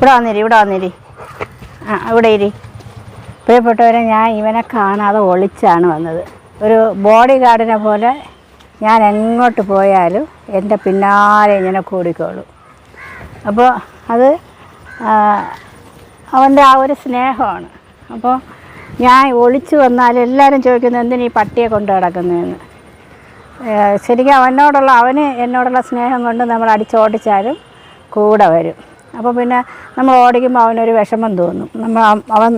ഇവിടെ വന്നിരി ഇവിടെ വന്നിരി. ആ ഇവിടെ ഇരി. പ്രിയപ്പെട്ടവരെ ഞാൻ ഇവനെ കാണാതെ ഒളിച്ചാണ് വന്നത്. ഒരു ബോഡി ഗാർഡിനെ പോലെ ഞാൻ എങ്ങോട്ട് പോയാലും എന്റെ പിന്നാലെ ഇങ്ങനെ കൂടിക്കോളൂ. അപ്പോൾ അത് അവന്റെ ആ ഒരു സ്നേഹമാണ്. അപ്പോൾ ഞാൻ ഒളിച്ചു വന്നാൽ എല്ലാവരും ചോദിക്കുന്നത് എന്തിനാ ഈ പട്ടിയെ കൊണ്ട് കിടക്കുന്നതെന്ന് ശരിക്കും അവനോടുള്ള അവന് എന്നോടുള്ള സ്നേഹം കൊണ്ട് നമ്മൾ അടിച്ചോടിച്ചാലും കൂടെ വരും. അപ്പോൾ പിന്നെ നമ്മൾ ഓടിക്കുമ്പോൾ അവനൊരു വിഷമം തോന്നും. നമ്മൾ അവൻ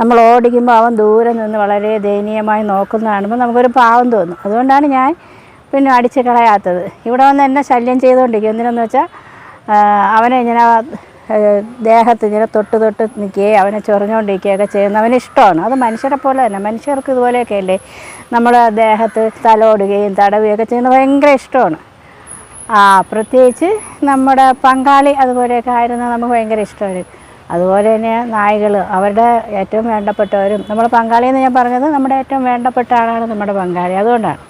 നമ്മൾ ഓടിക്കുമ്പോൾ അവൻ ദൂരെ നിന്ന് വളരെ ദയനീയമായി നോക്കുന്ന കാണുമ്പോൾ നമുക്കൊരു പാവം തോന്നും. അതുകൊണ്ടാണ് ഞാൻ പിന്നെ അടിച്ച് കളയാത്തത്. ഇവിടെ വന്ന് എന്നെ ശല്യം ചെയ്തുകൊണ്ടിരിക്കും എന്തിനെന്ന് വെച്ചാൽ അവനെ ഇങ്ങനെ ദേഹത്ത് ഇങ്ങനെ തൊട്ട് തൊട്ട് നിൽക്കുകയും അവനെ ചൊറിഞ്ഞുകൊണ്ടിരിക്കുകയൊക്കെ ചെയ്യുന്ന അവന് ഇഷ്ടമാണ്. അത് മനുഷ്യരെ പോലെ തന്നെ. മനുഷ്യർക്ക് ഇതുപോലെയൊക്കെ അല്ലേ? നമ്മുടെ ദേഹത്ത് തലോടുകയും തടവുകയൊക്കെ ചെയ്യുന്നത് ഭയങ്കര ഇഷ്ടമാണ്. ആ പ്രത്യേകിച്ച് നമ്മുടെ പങ്കാളി അതുപോലെയൊക്കെ ആയിരുന്നു നമുക്ക് ഭയങ്കര ഇഷ്ടമാണ് അതുപോലെ തന്നെ നായ്കൾ അവരുടെ ഏറ്റവും വേണ്ടപ്പെട്ടവരും നമ്മൾ പങ്കാളി എന്ന് ഞാൻ പറഞ്ഞത് നമ്മുടെ ഏറ്റവും വേണ്ടപ്പെട്ട ആളാണ് നമ്മുടെ പങ്കാളി അതുകൊണ്ടാണ്.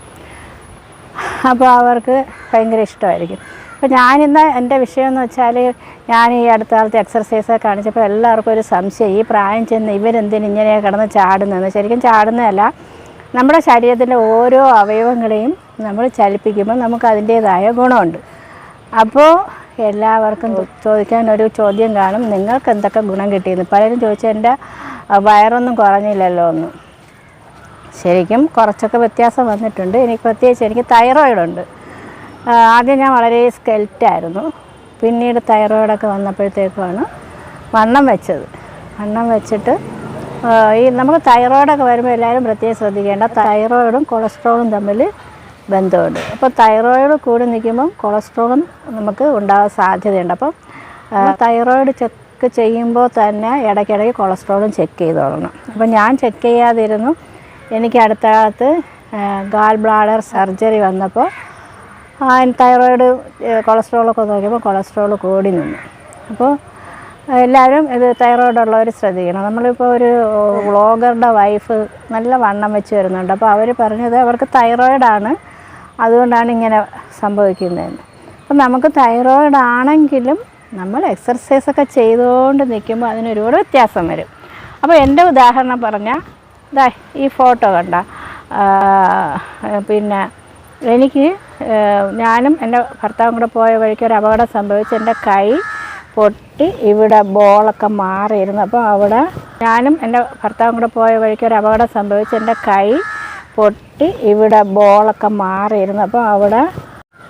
അപ്പോൾ അവർക്ക് ഭയങ്കര ഇഷ്ടമായിരിക്കും. അപ്പോൾ ഞാനിന്ന് എന്റെ വിഷയം എന്ന് വെച്ചാൽ ഞാൻ ഈ അടുത്ത കാലത്ത് എക്സർസൈസൊക്കെ കാണിച്ചപ്പോൾ എല്ലാവർക്കും ഒരു സംശയം ഈ പ്രായം ചെന്ന് ഇവരെന്തിന് ഇങ്ങനെ കിടന്ന് ചാടുന്നതെന്ന്. ശരിക്കും ചാടുന്നതല്ല നമ്മുടെ ശരീരത്തിന്റെ ഓരോ അവയവങ്ങളെയും നമ്മൾ ചലിപ്പിക്കുമ്പോൾ നമുക്ക് അതിന്റേതായ ഗുണമുണ്ട്. അപ്പോൾ എല്ലാവർക്കും ചോദിക്കാൻ ഒരു ചോദ്യം കാണും നിങ്ങൾക്ക് എന്തൊക്കെ ഗുണം കിട്ടിയെന്ന്? പലരും ചോദിച്ചാൽ എന്റെ വയറൊന്നും കുറഞ്ഞില്ലല്ലോ എന്ന്. ശരിക്കും കുറച്ചൊക്കെ വ്യത്യാസം വന്നിട്ടുണ്ട്. എനിക്ക് പ്രത്യേകിച്ച് എനിക്ക് തൈറോയിഡ് ഉണ്ട് ആദ്യം ഞാൻ വളരെ സ്കെൽറ്റായിരുന്നു പിന്നീട് തൈറോയിഡൊക്കെ വന്നപ്പോഴത്തേക്കുമാണ് വണ്ണം വെച്ചത്. വണ്ണം വെച്ചിട്ട് ഈ നമുക്ക് തൈറോയിഡൊക്കെ വരുമ്പോൾ എല്ലാവരും പ്രത്യേകം ശ്രദ്ധിക്കേണ്ട തൈറോയിഡും കൊളസ്ട്രോളും തമ്മിൽ ബന്ധമുണ്ട്. അപ്പോൾ തൈറോയിഡ് കൂടി നിൽക്കുമ്പം കൊളസ്ട്രോളും നമുക്ക് ഉണ്ടാകാൻ സാധ്യതയുണ്ട്. അപ്പം തൈറോയിഡ് ചെക്ക് ചെയ്യുമ്പോൾ തന്നെ ഇടയ്ക്കിടയ്ക്ക് കൊളസ്ട്രോളും ചെക്ക് ചെയ്തോളണം അപ്പം ഞാൻ ചെക്ക് ചെയ്യാതിരുന്നു. എനിക്ക് അടുത്ത കാലത്ത് ഗാൽ ബ്ലാഡർ സർജറി വന്നപ്പോൾ തൈറോയിഡ് കൊളസ്ട്രോളൊക്കെ നോക്കിയപ്പോൾ കൊളസ്ട്രോൾ കൂടി നിന്നു. അപ്പോൾ എല്ലാവരും ഇത് തൈറോയിഡ് ഉള്ളവർ ശ്രദ്ധിക്കണം. നമ്മളിപ്പോൾ ഒരു വ്ളോഗറുടെ വൈഫ് നല്ല വണ്ണം വെച്ച് വരുന്നുണ്ട്. അപ്പോൾ അവർ പറഞ്ഞത് അവർക്ക് തൈറോയിഡാണ് അതുകൊണ്ടാണ് ഇങ്ങനെ സംഭവിക്കുന്നതെന്ന് അപ്പം നമുക്ക് തൈറോയിഡ് ആണെങ്കിലും നമ്മൾ എക്സർസൈസൊക്കെ ചെയ്തുകൊണ്ട് നിൽക്കുമ്പോൾ അതിനൊരുപാട് വ്യത്യാസം വരും. അപ്പോൾ എന്റെ ഉദാഹരണം പറഞ്ഞാൽ ഇതാ ഈ ഫോട്ടോ കണ്ട പിന്നെ എനിക്ക് ഞാനും എന്റെ ഭർത്താവും കൂടെ പോയ വഴിക്ക് ഒരു അപകടം സംഭവിച്ച് എന്റെ കൈ പൊട്ടി ഇവിടെ ബോളൊക്കെ മാറിയിരുന്നു. അപ്പോൾ അവിടെ ഞാനും എന്റെ ഭർത്താവും കൂടെ പോയ വഴിക്ക് ഒരു അപകടം സംഭവിച്ച് എന്റെ കൈ പൊട്ടി ഇവിടെ ബോളൊക്കെ മാറിയിരുന്നു. അപ്പോൾ അവിടെ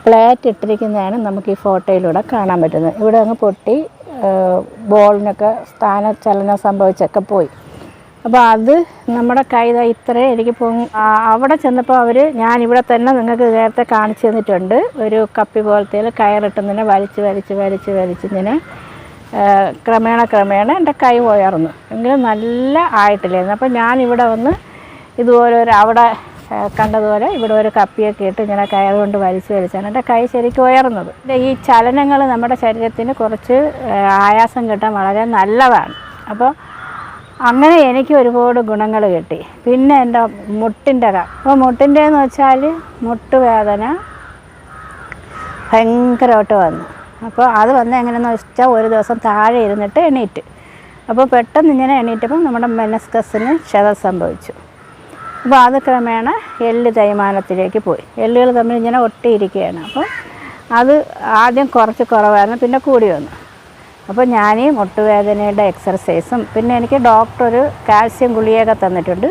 പ്ലേറ്റ് ഇട്ടിരിക്കുന്നതാണ് നമുക്ക് ഈ ഫോട്ടോയിലൂടെ കാണാൻ പറ്റുന്നത്. ഇവിടെ അങ്ങ് പൊട്ടി ബോളിനൊക്കെ സ്ഥാനചലനം സംഭവിച്ചൊക്കെ പോയി. അപ്പോൾ അത് നമ്മുടെ കൈത ഇത്രേ എനിക്ക് പൊങ്ങ അവിടെ ചെന്നപ്പോൾ അവർ ഞാൻ തന്നെ നിങ്ങൾക്ക് നേരത്തെ കാണിച്ചു തന്നിട്ടുണ്ട്. ഒരു കപ്പി പോലത്തെ കയറിട്ടുന്നതിനെ വലിച്ച് വലിച്ച് വലിച്ച് വലിച്ച് ഇങ്ങനെ ക്രമേണ ക്രമേണ എന്റെ കൈ പോയർന്നു. എങ്കിലും നല്ല ആയിട്ടില്ലായിരുന്നു. അപ്പോൾ ഞാൻ വന്ന് ഇതുപോലെ ഒരു അവിടെ കണ്ടതുപോലെ ഇവിടെ ഒരു കപ്പിയൊക്കെ ഇട്ട് ഇങ്ങനെ കയർ വലിച്ചു വലിച്ച് വലിച്ചാണ് എന്റെ കൈ ശരിക്കും ഉയർന്നത്. ഈ ചലനങ്ങൾ നമ്മുടെ ശരീരത്തിന് കുറച്ച് ആയാസം കിട്ടാൻ വളരെ നല്ലതാണ്. അപ്പോൾ അങ്ങനെ എനിക്ക് ഒരുപാട് ഗുണങ്ങൾ കിട്ടി. പിന്നെ എന്റെ മുട്ടിന്റെ അപ്പോൾ മുട്ടിന്റെ എന്ന് വെച്ചാൽ മുട്ടുവേദന ഭയങ്കരമായിട്ട് വന്നു. അപ്പോൾ അത് വന്ന് എങ്ങനെയെന്ന് വെച്ചാൽ ഒരു ദിവസം താഴെ ഇരുന്നിട്ട് എണീറ്റ്. അപ്പോൾ പെട്ടെന്ന് ഇങ്ങനെ എണീറ്റപ്പോൾ നമ്മുടെ മെനസ്കസിന് ക്ഷതം സംഭവിച്ചു. അപ്പോൾ അത് ക്രമേണ എല്ല് തേയ്മാനത്തിലേക്ക് പോയി. എല്ലുകൾ തമ്മിൽ ഇങ്ങനെ ഒട്ടിയിരിക്കുകയാണ്. അപ്പോൾ അത് ആദ്യം കുറച്ച് കുറവായിരുന്നു പിന്നെ കൂടി വന്നു. അപ്പോൾ ഞാൻ ഈ മുട്ടുവേദനയുടെ എക്സർസൈസും പിന്നെ എനിക്ക് ഡോക്ടർ ഒരു കാൽസ്യം ഗുളികയൊക്കെ തന്നിട്ടുണ്ട്.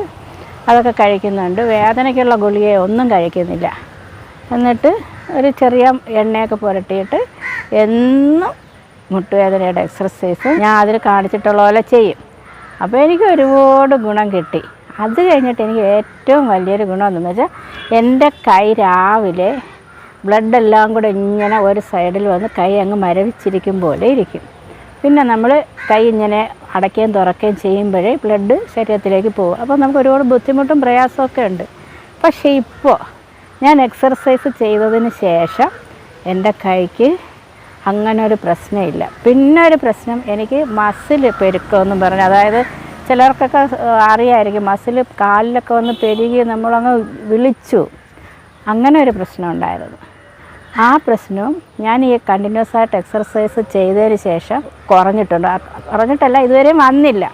അതൊക്കെ കഴിക്കുന്നുണ്ട്. വേദനയ്ക്കുള്ള ഗുളിക ഒന്നും കഴിക്കുന്നില്ല. എന്നിട്ട് ഒരു ചെറിയ എണ്ണയൊക്കെ പുരട്ടിയിട്ട് എന്നും മുട്ടുവേദനയുടെ എക്സർസൈസും ഞാൻ അതിൽ കാണിച്ചിട്ടുള്ള പോലെ ചെയ്യും. അപ്പോൾ എനിക്ക് ഒരുപാട് ഗുണം കിട്ടി. അത് കഴിഞ്ഞിട്ട് എനിക്ക് ഏറ്റവും വലിയൊരു ഗുണം എന്തെന്ന് വെച്ചാൽ എന്റെ കൈ രാവിലെ ബ്ലഡ് എല്ലാം കൂടെ ഇങ്ങനെ ഒരു സൈഡിൽ വന്ന് കൈ അങ്ങ് മരവിച്ചിരിക്കും പോലെ ഇരിക്കും. പിന്നെ നമ്മൾ കൈ ഇങ്ങനെ അടയ്ക്കുകയും തുറക്കുകയും ചെയ്യുമ്പോഴേ ബ്ലഡ് ശരീരത്തിലേക്ക് പോകും. അപ്പോൾ നമുക്ക് ഒരുപാട് ബുദ്ധിമുട്ടും പ്രയാസമൊക്കെ ഉണ്ട്. പക്ഷേ ഇപ്പോൾ ഞാൻ എക്സർസൈസ് ചെയ്തതിന് ശേഷം എന്റെ കൈക്ക് അങ്ങനെ ഒരു പ്രശ്നമില്ല. പിന്നെ ഒരു പ്രശ്നം എനിക്ക് മസിൽ പെരുക്കമെന്നും പറഞ്ഞു അതായത് ചിലർക്കൊക്കെ അറിയായിരിക്കും. മസിൽ കാലിലൊക്കെ വന്ന് പെരുകി നമ്മളങ്ങ് വിളിച്ചു. അങ്ങനെ ഒരു പ്രശ്നം ഉണ്ടായിരുന്നു. ആ പ്രശ്നവും ഞാൻ ഈ കണ്ടിന്യൂസ് ആയിട്ട് എക്സർസൈസ് ചെയ്തതിന് ശേഷം കുറഞ്ഞിട്ടുണ്ട്. കുറഞ്ഞിട്ടല്ല ഇതുവരെയും വന്നില്ല.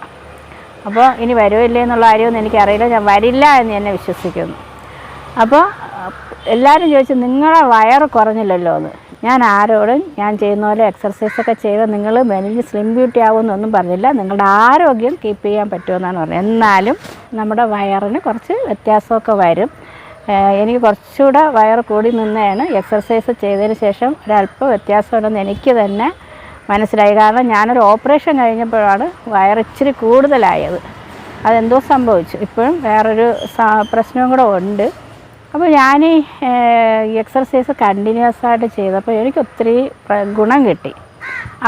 അപ്പോൾ ഇനി വരുമില്ലേ എന്നുള്ള കാര്യമൊന്നും എനിക്കറിയില്ല. ഞാൻ വരില്ല എന്ന് എന്നെ വിശ്വസിക്കുന്നു. അപ്പോൾ എല്ലാവരും ചോദിച്ചു നിങ്ങളെ വയറ് കുറഞ്ഞില്ലല്ലോ എന്ന്. ഞാൻ ആരോടും ഞാൻ ചെയ്യുന്ന പോലെ എക്സർസൈസ് ഒക്കെ ചെയ്ത് നിങ്ങൾ മെലിഞ്ഞ് സ്ലിം ബ്യൂട്ടി ആവുമെന്നൊന്നും പറഞ്ഞില്ല. നിങ്ങളുടെ ആരോഗ്യം കീപ്പ് ചെയ്യാൻ പറ്റുമെന്നാണ് പറഞ്ഞത്. എന്നാലും നമ്മുടെ വയറിന് കുറച്ച് വ്യത്യാസമൊക്കെ വരും. എനിക്ക് കുറച്ചുകൂടെ വയർ കൂടി നിന്നാണ്. എക്സർസൈസ് ചെയ്തതിന് ശേഷം ഒരല്പം വ്യത്യാസമുണ്ടെന്ന് എനിക്ക് തന്നെ മനസ്സിലായി. കാരണം ഞാനൊരു ഓപ്പറേഷൻ കഴിഞ്ഞപ്പോഴാണ് വയറ് ഇച്ചിരി കൂടുതലായത്. അതെന്തോ സംഭവിച്ചു. ഇപ്പോഴും വേറൊരു പ്രശ്നവും കൂടെ ഉണ്ട്. അപ്പോൾ ഞാൻ ഈ എക്സർസൈസ് കണ്ടിന്യൂസ് ആയിട്ട് ചെയ്തപ്പോൾ എനിക്ക് ഒത്തിരി ഗുണം കിട്ടി.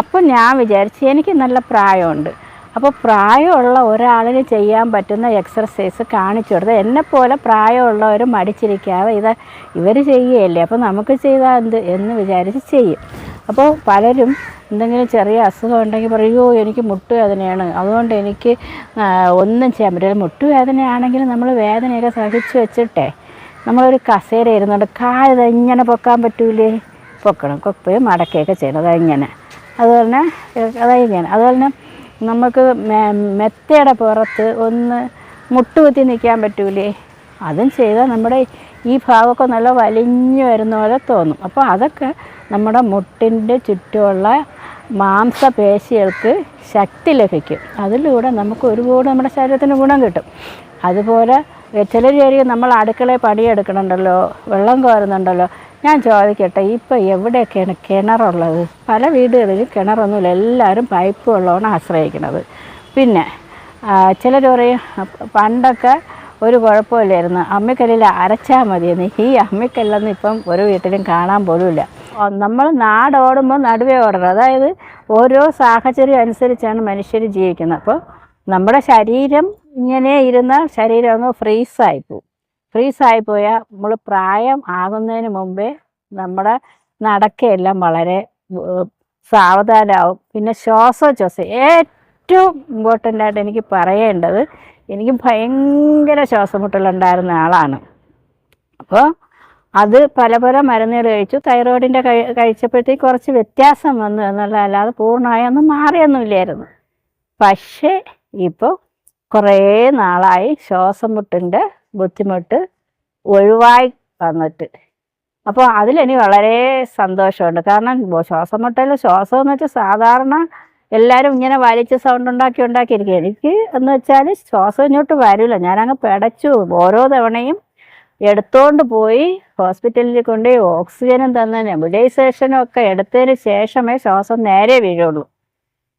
അപ്പോൾ ഞാൻ വിചാരിച്ചു എനിക്ക് നല്ല പ്രായമുണ്ട്. അപ്പോൾ പ്രായമുള്ള ഒരാളിന് ചെയ്യാൻ പറ്റുന്ന എക്സർസൈസ് കാണിച്ചു കൊടുത്ത് എന്നെപ്പോലെ പ്രായമുള്ളവർ മടിച്ചിരിക്കാതെ ഇത് ഇവർ ചെയ്യുകയല്ലേ? അപ്പോൾ നമുക്ക് ചെയ്താൽ എന്ത്? എന്ന് വിചാരിച്ച് ചെയ്യും. അപ്പോൾ പലരും എന്തെങ്കിലും ചെറിയ അസുഖം ഉണ്ടെങ്കിൽ പറയുമോ എനിക്ക് മുട്ടുവേദനയാണ്. അതുകൊണ്ട് എനിക്ക് ഒന്നും ചെയ്യാൻ പറ്റില്ല. മുട്ടുവേദനയാണെങ്കിൽ നമ്മൾ വേദനയൊക്കെ സഹിച്ചു വെച്ചിട്ടേ നമ്മളൊരു കസേര ഇരുന്നുകൊണ്ട് കാൽ ദാ ഇങ്ങനെ പൊക്കാൻ പറ്റൂലേ? പൊക്കണം. കൊപ്പയും മടക്കുകയൊക്കെ ചെയ്യണം. അതെങ്ങനെ അതുപോലെ അതെങ്ങനെ അതുപോലെ നമുക്ക് മെത്തയുടെ പുറത്ത് ഒന്ന് മുട്ടുകുത്തി നിൽക്കാൻ പറ്റൂലേ? അതും ചെയ്താൽ നമ്മുടെ ഈ ഭാഗമൊക്കെ നല്ല വലിഞ്ഞു വരുന്ന പോലെ തോന്നും. അപ്പോൾ അതൊക്കെ നമ്മുടെ മുട്ടിന്റെ ചുറ്റുമുള്ള മാംസപേശികൾക്ക് ശക്തി ലഭിക്കും. അതിലൂടെ നമുക്ക് ഒരുപാട് നമ്മുടെ ശരീരത്തിന് ഗുണം കിട്ടും. അതുപോലെ ചിലർ വിചാരിക്കും നമ്മൾ അടുക്കളയിൽ പണിയെടുക്കണുണ്ടല്ലോ വെള്ളം കോരുന്നുണ്ടല്ലോ. ഞാൻ ചോദിക്കട്ടെ ഇപ്പോൾ എവിടെയൊക്കെയാണ് കിണറുള്ളത്? പല വീടുകളിലും കിണറൊന്നുമില്ല എല്ലാവരും പൈപ്പ് വെള്ളമാണ് ആശ്രയിക്കുന്നത്. പിന്നെ ചിലർ പറയും പണ്ടൊക്കെ ഒരു കുഴപ്പമില്ലായിരുന്നു. അമ്മിക്കല്ലിൽ അരച്ചാൽ മതിയെന്ന്. ഈ അമ്മിക്കല്ലൊന്നും ഇപ്പം ഒരു വീട്ടിലും കാണാൻ പോലുമില്ല. നമ്മൾ നാടോടുമ്പോൾ നടുവേ ഓടണം. അതായത് ഓരോ സാഹചര്യം അനുസരിച്ചാണ് മനുഷ്യർ ജീവിക്കുന്നത്. അപ്പോൾ നമ്മുടെ ശരീരം ഇങ്ങനെ ഇരുന്നാൽ ശരീരം അങ്ങ് ഫ്രീസായി പോവും ഫ്രീസായി പോയാൽ നമ്മൾ പ്രായം ആകുന്നതിന് മുമ്പേ നമ്മുടെ നടക്കയെല്ലാം വളരെ സാവധാനമാവും. പിന്നെ ശ്വാസോച്ഛ്വാസം. ഏറ്റവും ഇമ്പോർട്ടന്റ് ആയിട്ട് എനിക്ക് പറയേണ്ടത് എനിക്ക് ഭയങ്കര ശ്വാസമുട്ടലുണ്ടായിരുന്ന ആളാണ്. അപ്പോൾ അത് പല പല മരുന്നുകൾ കഴിച്ചു. തൈറോയിഡിന്റെ കഴി കഴിച്ചപ്പോഴത്തേക്ക് കുറച്ച് വ്യത്യാസം വന്നു എന്നുള്ളതല്ലാതെ പൂർണമായൊന്നും മാറിയൊന്നുമില്ലായിരുന്നു. പക്ഷേ ഇപ്പോൾ കുറേ നാളായി ശ്വാസം മുട്ടിന്റെ ബുദ്ധിമുട്ട് ഒഴിവായി വന്നിട്ട്. അപ്പോൾ അതിലെനി വളരെ സന്തോഷമുണ്ട്. കാരണം ശ്വാസം മുട്ടൽ ശ്വാസം എന്ന് വെച്ചാൽ സാധാരണ എല്ലാവരും ഇങ്ങനെ വലിച്ച് സൗണ്ട് ഉണ്ടാക്കി ഉണ്ടാക്കിയിരിക്കും. എനിക്ക് എന്ന് വെച്ചാൽ ശ്വാസം ഇങ്ങോട്ട് വരില്ല. ഞാനങ്ങ് പിടച്ചു. ഓരോ തവണയും എടുത്തോണ്ട് പോയി ഹോസ്പിറ്റലിൽ കൊണ്ട് ഓക്സിജനും തന്ന നെബുലൈസേഷനും ഒക്കെ എടുത്തതിന് ശേഷമേ ശ്വാസം നേരെ വീഴുള്ളൂ.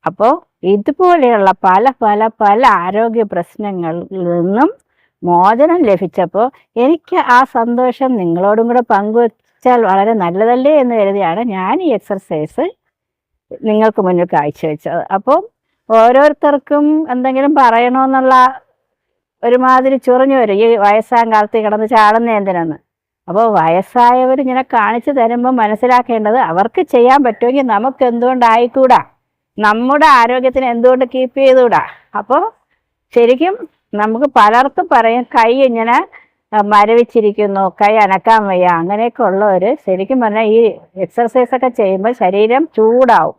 അപ്പോൾ ഇതുപോലെയുള്ള പല പല പല ആരോഗ്യ പ്രശ്നങ്ങളിൽ നിന്നും മോചനം ലഭിച്ചപ്പോൾ എനിക്ക് ആ സന്തോഷം നിങ്ങളോടും കൂടെ പങ്കുവച്ചാൽ വളരെ നല്ലതല്ലേ എന്ന് കരുതിയാണ് ഞാൻ ഈ എക്സർസൈസ് നിങ്ങൾക്ക് മുന്നിൽ കാഴ്ചവെച്ചത്. അപ്പം ഓരോരുത്തർക്കും എന്തെങ്കിലും പറയണമെന്നുള്ള ഒരുമാതിരി ചൊറിഞ്ഞു വരും. ഈ വയസ്സാം കാലത്ത് കിടന്ന് ചാടുന്ന എന്തിനെന്ന്? അപ്പോൾ വയസ്സായവർ ഇങ്ങനെ കാണിച്ചു തരുമ്പോൾ മനസ്സിലാക്കേണ്ടത് അവർക്ക് ചെയ്യാൻ പറ്റുമെങ്കിൽ നമുക്ക് എന്തുകൊണ്ടായിക്കൂടാ? നമ്മുടെ ആരോഗ്യത്തിന് എന്തുകൊണ്ട് കീപ്പ് ചെയ്തുകൂടാ? അപ്പോൾ ശരിക്കും നമുക്ക് പലർക്കും പറയും കൈ ഇങ്ങനെ മരവിച്ചിരിക്കുന്നു കൈ അനക്കാൻ വയ്യ. അങ്ങനെയൊക്കെ ഉള്ളവർ ശരിക്കും പറഞ്ഞാൽ ഈ എക്സർസൈസ് ഒക്കെ ചെയ്യുമ്പോൾ ശരീരം ചൂടാവും.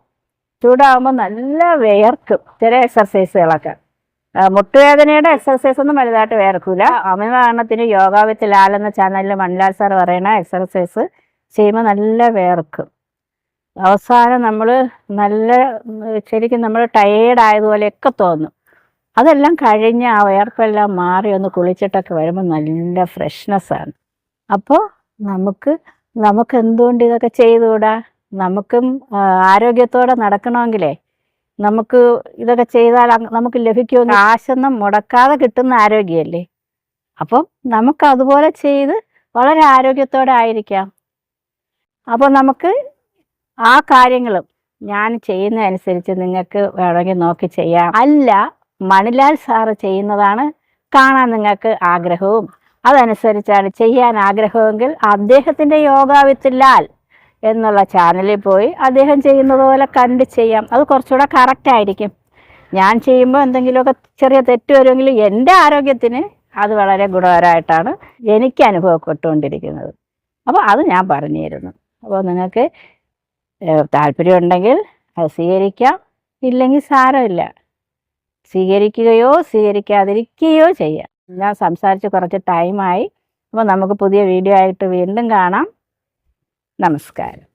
ചൂടാവുമ്പോൾ നല്ല വിയർക്കും ചില എക്സർസൈസുകളൊക്കെ മുട്ടുവേദനയുടെ എക്സർസൈസ് ഒന്നും വലുതായിട്ട് വേർക്കൂല അമിതവണ്ണത്തിന് യോഗ വിത്ത് ലാൽ എന്ന ചാനലിൽ മൺലാൽ സാർ പറയുന്ന എക്സർസൈസ് ചെയ്യുമ്പോൾ നല്ല വേർക്കും അവസാനം നമ്മൾ നല്ല ശരിക്കും നമ്മൾ ടയേർഡ് ആയതുപോലെയൊക്കെ തോന്നും. അതെല്ലാം കഴിഞ്ഞ് ആ വിയർപ്പെല്ലാം മാറി ഒന്ന് കുളിച്ചിട്ടൊക്കെ വരുമ്പോൾ നല്ല ഫ്രഷ്നെസ്സാണ് അപ്പോൾ നമുക്ക് നമുക്ക് എന്തുകൊണ്ട് ഇതൊക്കെ ചെയ്തുകൂടാ? നമുക്കും ആരോഗ്യത്തോടെ നടക്കണമെങ്കിലേ നമുക്ക് ഇതൊക്കെ ചെയ്താൽ നമുക്ക് ലഭിക്കുമോ? കാശൊന്നും മുടക്കാതെ കിട്ടുന്ന ആരോഗ്യമല്ലേ? അപ്പം നമുക്ക് അതുപോലെ ചെയ്ത് വളരെ ആരോഗ്യത്തോടെ ആയിരിക്കാം. അപ്പോൾ നമുക്ക് ആ കാര്യങ്ങളും ഞാൻ ചെയ്യുന്നതനുസരിച്ച് നിങ്ങൾക്ക് വേണമെങ്കിൽ നോക്കി ചെയ്യാം. അല്ല മണിലാൽ സാറ് ചെയ്യുന്നതാണ് കാണാൻ നിങ്ങൾക്ക് ആഗ്രഹവും. അതനുസരിച്ചാണ് ചെയ്യാൻ ആഗ്രഹമെങ്കിൽ അദ്ദേഹത്തിന്റെ യോഗാവിത്തില്ലാൽ ലാൽ എന്നുള്ള ചാനലിൽ പോയി അദ്ദേഹം ചെയ്യുന്നത് പോലെ കണ്ട് ചെയ്യാം. അത് കുറച്ചുകൂടെ കറക്റ്റ് ആയിരിക്കും. ഞാൻ ചെയ്യുമ്പോൾ എന്തെങ്കിലുമൊക്കെ ചെറിയ തെറ്റ് വരുമെങ്കിൽ എന്റെ ആരോഗ്യത്തിന് അത് വളരെ ഗുണകരമായിട്ടാണ് എനിക്ക് അനുഭവപ്പെട്ടുകൊണ്ടിരിക്കുന്നത്. അപ്പോൾ അത് ഞാൻ പറഞ്ഞു തരുന്നു അപ്പോൾ നിങ്ങൾക്ക് താല്പര്യമുണ്ടെങ്കിൽ അത് സ്വീകരിക്കാം. ഇല്ലെങ്കിൽ സാരമില്ല. സ്വീകരിക്കുകയോ സ്വീകരിക്കാതിരിക്കുകയോ ചെയ്യാം. ഞാൻ സംസാരിച്ച് കുറച്ച് ടൈമായി അപ്പോൾ നമുക്ക് പുതിയ വീഡിയോ ആയിട്ട് വീണ്ടും കാണാം. നമസ്കാരം.